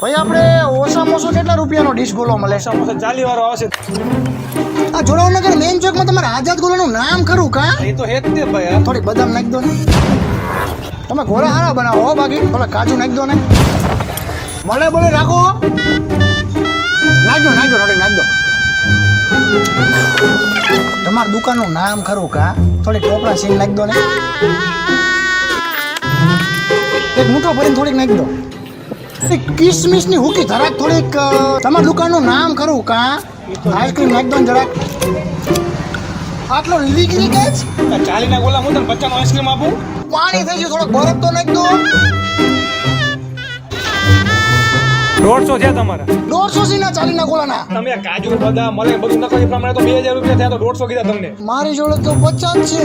ભાઈ આપણે ઓછામાં ઓછો કેટલા રૂપિયાનો ડીશ ગોલો મળે? સમોસા ચાલી વાળો આવશે આ જોડાવનગર મેઇન ચોકમાં તમારે આઝાદ ગોલાનું નામ ખરું કા? એ તો હે જ તે ભાઈ. થોડી બદામ નાખી દો ને. તમે ઘોડા હારા બનાવો હો બાકી. થોડા કાજુ નાખી દો ને. મળે બોલે રાખો નાખજો નાખજો થોડી નાખી દો તમારી દુકાનનું નામ ખરું કા? થોડી ટોપરા સીન નાખી દો ને. એક મૂઠો ભરીને થોડીક નાખી દો. એક કિસમિસની હુકી ધરાક થોડીક તમારી દુકાનનું નામ ખરું કા? આઈસ્ક્રીમ નાખી દો જરાક. આટલો લીક કે ચાલી ના ચાલીના ગોલા હું તને બચ્ચાનો આઈસ્ક્રીમ આપું? પાણી થઈ ગયું થોડોક બરફ તો નાખી દો દોઢસો છે તમારા. દોઢસો સી ના ચાલી ના ગોળાના તમે કાજુ બદામ મળે બધું નખો એ પ્રમાણે તો બે હજાર રૂપિયા થયા તો દોઢસો કીધા તમને. મારી જોડે તો પચાસ છે.